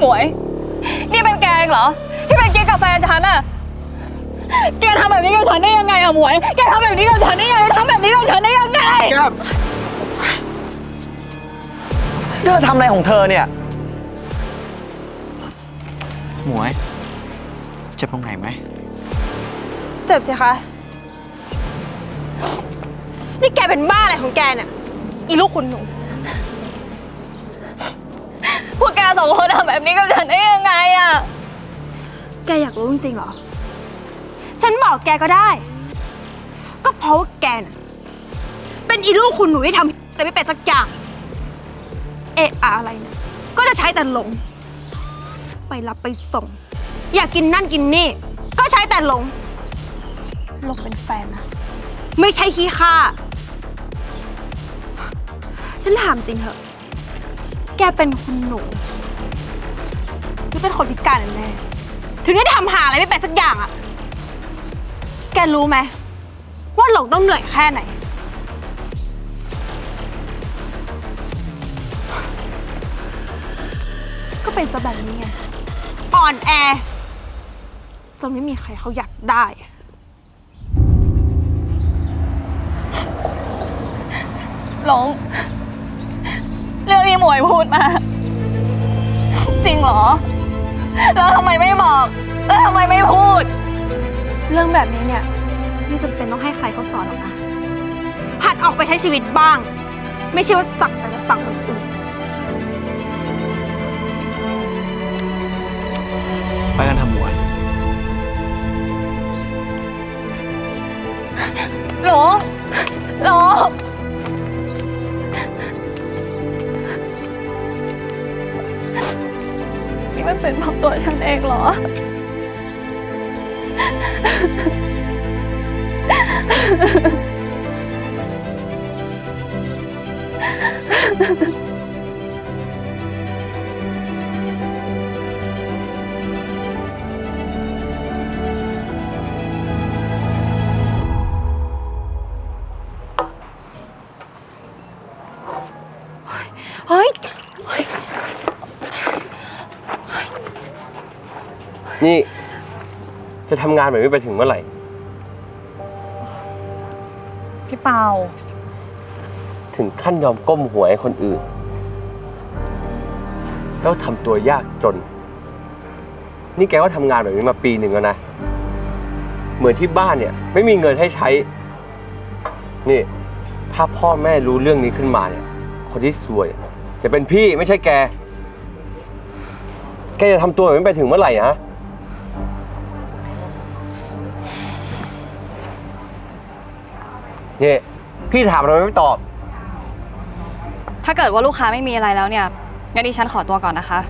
หมวย นี่เป็นแกเองเหรอ ที่เป็นกิ๊กกับแฟนฉันอะแกทำแบบนี้กับฉันได้ยังไงอะหมวย แกทำแบบนี้กับฉันได้ยังไงทำแบบนี้กับฉันได้ยังไง แก้มเธอทำอะไรของเธอเนี่ย หมวย เจ็บตรงไหนไหม เจ็บสิคะ นี่แกเป็นบ้าอะไรของแกเนี่ยอีลูกคุณหนู สองคนทำแบบนี้กับฉันได้ยังไงอะแกอยากรู้จริงๆเหรอ ฉันบอกแกก็ได้ ก็เพราะว่าแกน่ะเป็นอีลูกคุณหนูที่ทำแต่ไม่เป็นสักอย่าง เอะอะอะไรเนี่ยก็จะใช้แต่หลง ไปรับไปส่ง อยากกินนั่นกินนี่ ก็ใช้แต่หลง หลงเป็นแฟนนะ ไม่ใช่ขี้ข้าฉันถามจริงเถอะ แกเป็นคุณหนู หรือเป็นคนพิการแน่ถึงได้ทำหาอะไรไม่เป็นสักอย่างอะแกรู้ไหมว่าหลงต้องเหนื่อยแค่ไหน ก็เป็นซะแบบนี้ไง อ่อนแอจนไม่มีใครเขาอยากได้ หลง เรื่องที่หมวยพูดมา จริงเหรอ แล้วทำไมไม่บอก แล้วทำไมไม่พูด เรื่องแบบนี้เนี่ยไม่จำเป็นต้องให้ใครเขาสอนหรอกนะหัดออกไปใช้ชีวิตบ้าง ไม่ใช่ว่าสั่งแต่จะสั่งคนอื่นไปกันทำหมวยหลงหลง เป็นเพราะตัวฉันเองเหรอเจะทำงานแบบนี้ไปถึงเมื่อไหร่ พี่เปา ถึงขั้นยอมก้มหัวให้คนอื่น แล้วทำตัวยากจน นี่แกก็ทำงานแบบนี้มาปีหนึ่งแล้วนะ เหมือนที่บ้านเนี่ย ไม่มีเงินให้ใช้ นี่ ถ้าพ่อแม่รู้เรื่องนี้ขึ้นมาเนี่ย คนที่ซวย จะเป็นพี่ไม่ใช่แก แกจะทำตัวแบบนี้ไปถึงเมื่อไหร่ฮะ นี่พี่ถามทำไมไม่ตอบ ถ้าเกิดว่าลูกค้าไม่มีอะไรแล้วเนี่ยงั้นดิฉันขอตัวก่อนนะคะ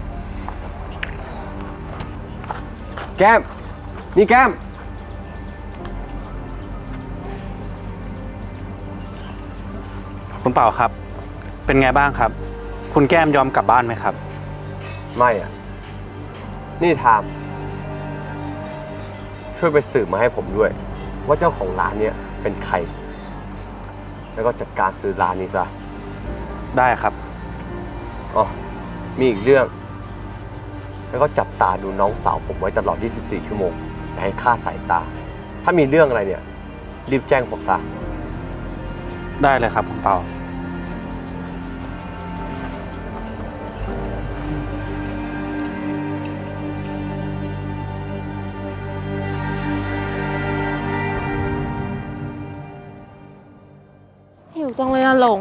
แก้ม นี่แก้ม คุณเป่าครับ เป็นไงบ้างครับ คุณแก้มยอมกลับบ้านไหมครับ ไม่อะนี่ทาม ช่วยไปสืบมาให้ผมด้วย ว่าเจ้าของร้านเนี่ยเป็นใคร แล้วก็จัดการซื้อร้านนี้ซะได้ครับ อ๋อมีอีกเรื่อง แล้วก็จับตาดูน้องสาวผมไว้ตลอด 24 ชั่วโมงอย่าให้ค่าดสายตา ถ้ามีเรื่องอะไรเนี่ย รีบแจ้งผมซะ ได้เลยครับคุณเป่า จังเลยอะหลง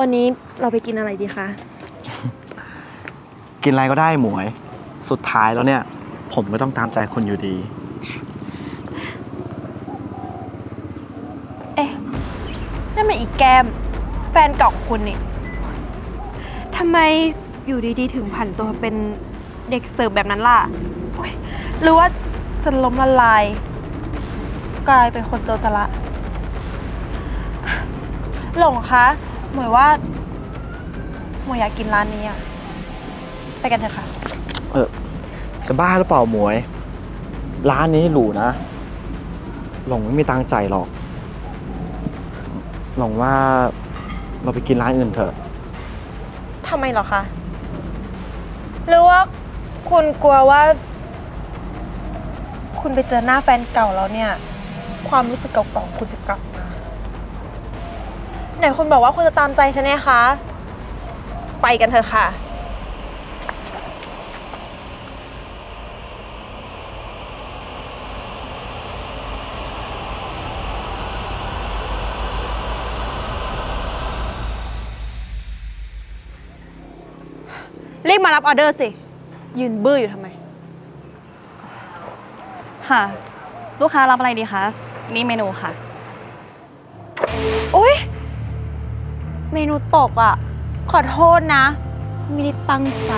วันนี้เราไปกินอะไรดีคะ กินอะไรก็ได้หมวย สุดท้ายแล้วเนี่ย ผมก็ต้องตามใจคนอยู่ดี เอ๊ะนั่นมันอีกแกม แฟนเก่าของคุณนี่ทำไมอยู่ดีๆ ถึงผันตัวเป็นเด็กเสิร์ฟแบบนั้นล่ะโอ๊ยหรือว่าจะล้มละลาย กลายเป็นคนโจรสละ หลงคะ หมวยว่า หมวยอยากกินร้านนี้อะไปกันเถอะค่ะ เออจะบ้าหรือเปล่าหมวย ร้านนี้หรูนะ หลงไม่มีตังค์จ่ายหรอก หลงว่าเราไปกินร้านอื่นเถอะ ทำไมเหรอคะ หรือว่าคุณกลัวว่า คุณไปเจอหน้าแฟนเก่าแล้วเนี่ย ความรู้สึกเก่าๆของคุณจะกลับมา ไหนคุณบอกว่าคุณจะตามใจฉันไงคะ ไปกันเถอะค่ะ รีบมารับออเดอร์สิ ยืนบื้ออยู่ทำไม ค่ะ ลูกค้ารับอะไรดีคะ นี่เมนูค่ะ เมนูตกอะ ขอโทษนะ ไม่ได้ตั้งใจ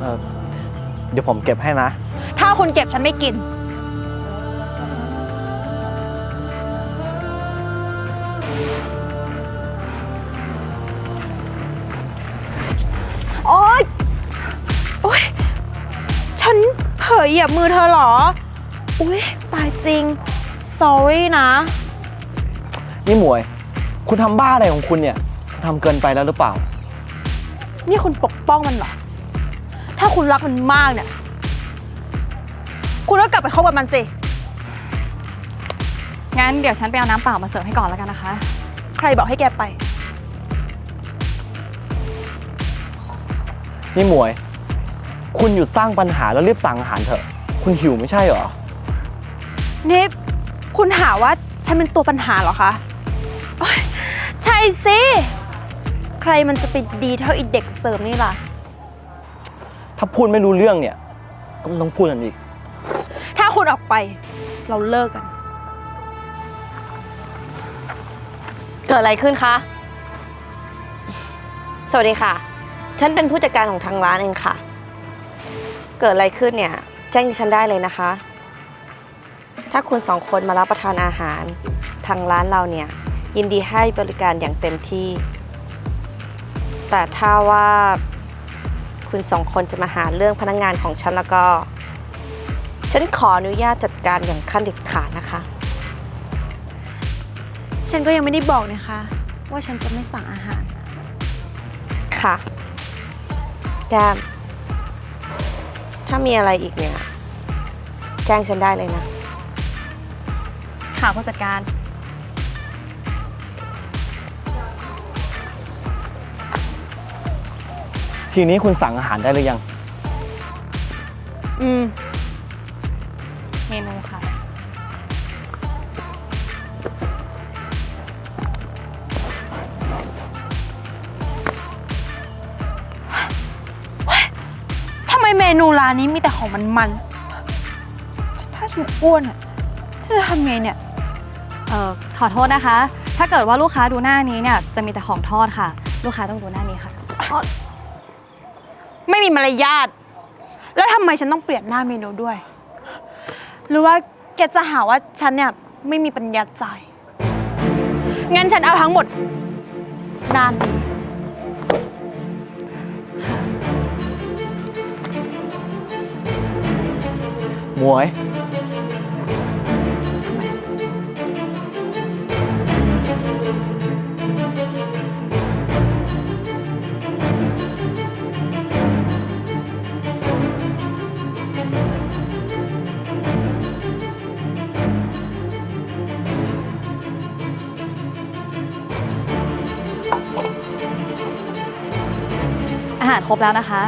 เออเดี๋ยวผมเก็บให้นะ ถ้าคุณเก็บฉันไม่กิน โอ๊ย โอ๊ย ฉันเผยเหยียบมือเธอเหรอ อุ๊ย ตายจริง sorry นะ นี่หมวย คุณทำบ้าอะไรของคุณเนี่ยทำเกินไปแล้วหรือเปล่า นี่คุณปกป้องมันเหรอ ถ้าคุณรักมันมากเนี่ย คุณก็กลับไปคบกับมันสิ งั้นเดี๋ยวฉันไปเอาน้ำเปล่ามาเสิร์ฟให้ก่อนแล้วกันนะคะ ใครบอกให้แกไป นี่หมวย คุณหยุดสร้างปัญหาแล้วรีบสั่งอาหารเถอะ คุณหิวไม่ใช่เหรอ นี่ คุณหาว่าฉันเป็นตัวปัญหาเหรอคะโอ๊ย ใช่สิ ใครมันจะไปดีเท่าอีเด็กเสริมนี่ล่ะ ถ้าพูดไม่รู้เรื่องเนี่ย ก็ไม่ต้องพูดกันอีก ถ้าคุณออกไป เราเลิกกัน เกิดอะไรขึ้นคะ สวัสดีค่ะ ฉันเป็นผู้จัดการของทางร้านเองค่ะ เกิดอะไรขึ้นเนี่ย แจ้งดิฉันได้เลยนะคะ ถ้าคุณสองคนมารับประทานอาหาร ทางร้านเราเนี่ย ยินดีให้บริการอย่างเต็มที่ แต่ถ้าว่าคุณสองคนจะมาหาเรื่องพนักงงานของฉันแล้วก็ ฉันขออนุญาตจัดการอย่างขั้นเด็ดขาดนะคะ ฉันก็ยังไม่ได้บอกนะคะ ว่าฉันจะไม่สั่งอาหาร ค่ะ แก้ม ถ้ามีอะไรอีกเนี่ย แจ้งฉันได้เลยนะ ค่ะผู้จัดการ ทีนี้คุณสั่งอาหารได้หรือยัง อืม เมนูค่ะ ทำไมเมนูร้านนี้มีแต่ของมันมันๆถ้าฉันอ้วนอะฉันจะทำไงเนี่ย เอ่อขอโทษนะคะ ถ้าเกิดว่าลูกค้าดูหน้านี้เนี่ยจะมีแต่ของทอดค่ะ ลูกค้าต้องดูหน้านี้ค่ะ ไม่มีมารยาท แล้วทำไมฉันต้องเปลี่ยนหน้าเมนูด้วย หรือว่าแกจะหาว่าฉันเนี่ยไม่มีปัญญาจ่าย งั้นฉันเอาทั้งหมดนานนี้หมวย ครบแล้วนะคะ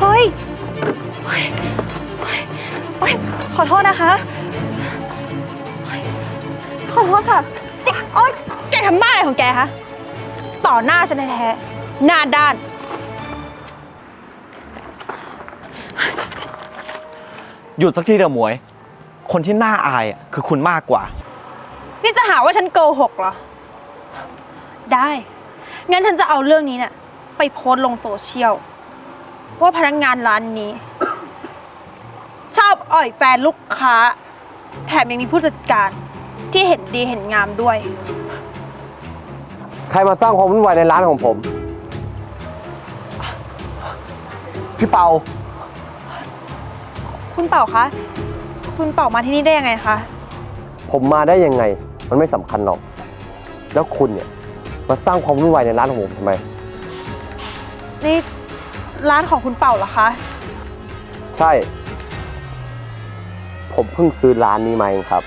เฮ้ยเฮ้ยเฮ้ยเฮ้ยขอโทษนะคะเฮ้ยขอโทษค่ะ โอ๊ยแกทำบ้าอะไรของแกคะ ต่อหน้าฉันแท้ๆหน้าด้าน หยุดสักทีเถอะหมวย คนที่น่าอายอะคือคุณมากกว่า นี่จะหาว่าฉันโกหกเหรอ ได้ งั้นฉันจะเอาเรื่องนี้เนี่ยไปโพสต์ลงโซเชียล ว่าพนักงานร้านนี้ ชอบอ่อยแฟนลูกค้า แถมยังมีผู้จัดการที่เห็นดีเห็นงามด้วย ใครมาสร้างความวุ่นวายในร้านของผม พี่เปา คุณเป่าคะ คุณเป่ามาที่นี่ได้ยังไงคะ ผมมาได้ยังไง มันไม่สำคัญหรอก แล้วคุณเนี่ยมาสร้างความวุ่นวายในร้านของผมทำไม นี่ร้านของคุณเป่าเหรอคะ ใช่ ผมเพิ่งซื้อร้านนี้มาเองครับ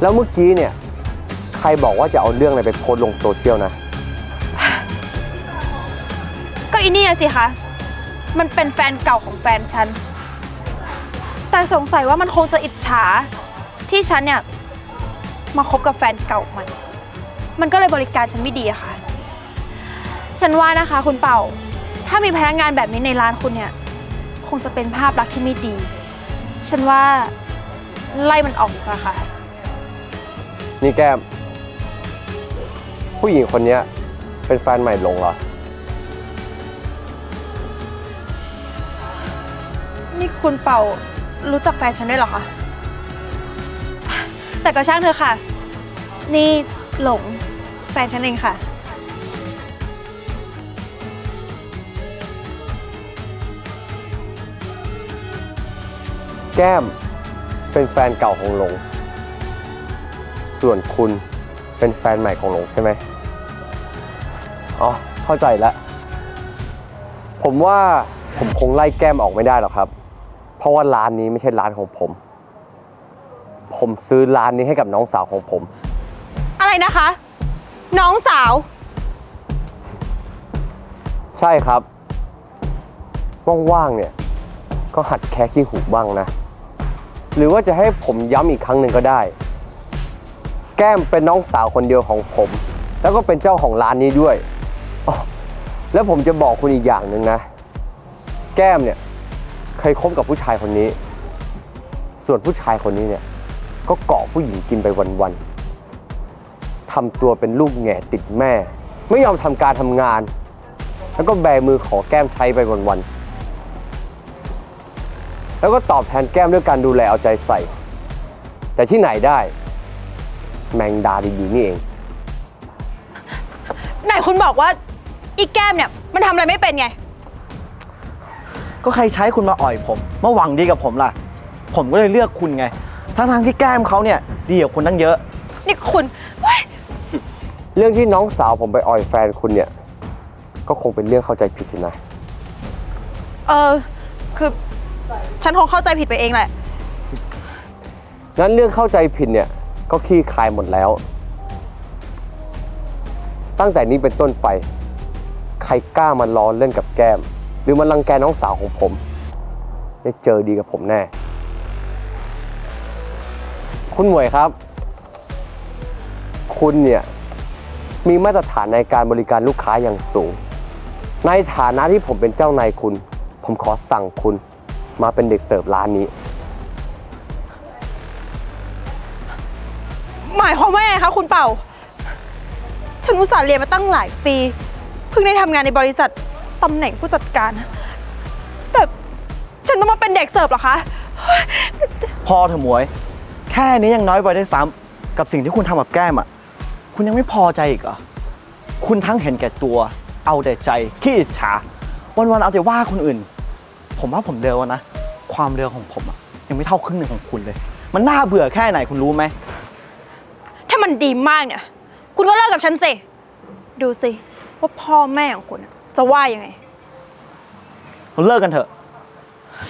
แล้วเมื่อกี้เนี่ย ใครบอกว่าจะเอาเรื่องอะไรไปโพสต์ลงโซเชียลนะ ก็อินี่นะสิคะ มันเป็นแฟนเก่าของแฟนฉัน แต่สงสัยว่ามันคงจะอิจฉา ที่ฉันเนี่ย มาคบกับแฟนเก่ามัน มันก็เลยบริการฉันไม่ดีอะค่ะ ฉันว่านะคะคุณเป่า ถ้ามีพนักงานแบบนี้ในร้านคุณเนี่ย คงจะเป็นภาพลักษณ์ที่ไม่ดี ฉันว่าไล่มันออกดีกว่าค่ะ นี่แก้ม ผู้หญิงคนเนี้ยเป็นแฟนใหม่หลงเหรอ นี่คุณเป่า รู้จักแฟนฉันด้วยเหรอคะ แต่ก็ช่างเธอะค่ะ นี่หลงแฟนฉันเองค่ะ แก้มเป็นแฟนเก่าของหลง ส่วนคุณเป็นแฟนใหม่ของหลงใช่ไหม อ๋อ เข้าใจแล้ว ผมว่าผมคงไล่แก้มออกไม่ได้หรอกครับ ราะว่าร้านนี้ไม่ใช่ร้านของผม ผมซื้อร้านนี้ให้กับน้องสาวของผม อะไรนะคะ น้องสาว ใช่ครับ ว่างๆเนี่ย ก็หัดแคะขี้หูบ้างนะ หรือว่าจะให้ผมย้ำอีกครั้งหนึ่งก็ได้ แก้มเป็นน้องสาวคนเดียวของผม แล้วก็เป็นเจ้าของร้านนี้ด้วยอ๋อแล้วผมจะบอกคุณอีกอย่างหนึ่งนะ แก้มเนี่ย เคยคบกับผู้ชายคนนี้ ส่วนผู้ชายคนนี้เนี่ย ก็เกาะผู้หญิงกินไปวันๆทำตัวเป็นลูกแง่ติดแม่ ไม่ยอมทำการทำงาน แล้วก็แบมือขอแก้มใช้ไปวันๆแล้วก็ตอบแทนแก้มด้วยการดูแลเอาใจใส่ แต่ที่ไหนได้ แมงดาดีๆนี่เอง ไหนคุณบอกว่าอีแก้มเนี่ย มันทำอะไรไม่เป็นไง ก็ใครใช้คุณมาอ่อยผมมาหวังดีกับผมล่ะ ผมก็เลยเลือกคุณไง ทั้งทางๆที่แก้มเขาเนี่ยดีกว่าคุณตั้งเยอะ นี่คุณเว้ยเรื่องที่น้องสาวผมไปอ่อยแฟนคุณเนี่ย ก็คงเป็นเรื่องเข้าใจผิดสินะ เออ คือฉันคงเข้าใจผิดไปเองแหละ งั้นเรื่องเข้าใจผิดเนี่ย ก็คลี่คลายหมดแล้ว ตั้งแต่นี้เป็นต้นไป ใครกล้ามาล้อเล่นกับแก้มห รือมารังแกน้องสาวของผมจะเจอดีกับผมแน่ คุณหมวยครับ คุณเนี่ย มีมาตรฐานในการบริการลูกค้าอย่างสูง ในฐานะที่ผมเป็นเจ้านายคุณ ผมขอสั่งคุณมาเป็นเด็กเสิร์ฟร้านนี้ หมายความว่าไงคะคุณเป่า ฉันอุตส่าห์เรียนมาตั้งหลายปี เพิ่งได้ทำงานในบริษัท ตำแหน่งผู้จัดการ แต่ฉันต้องมาเป็นเด็กเสิร์ฟเหรอคะ พอเถอะหมวย แค่นี้ยังน้อยไปได้วยซ้ำกับสิ่งที่คุณทำกับแก้มอะ คุณยังไม่พอใจอีกเหรอ คุณทั้งเห็นแก่ตัว เอาแต่ใจ ขี้อิจฉา วันๆเอาแต่ว่าคนอื่น ผมว่าผมเร็วนะ ความเร็วของผมอะยังไม่เท่าครึ่งหนึ่งของคุณเลย มันน่าเบื่อแค่ไหนคุณรู้ไหม ถ้ามันดีมากเนี่ย คุณก็เลิกกับฉันสิ ดูสิ ว่าพ่อแม่ของคุณอะ จะว่ายังไง เราเลิกกันเถอะ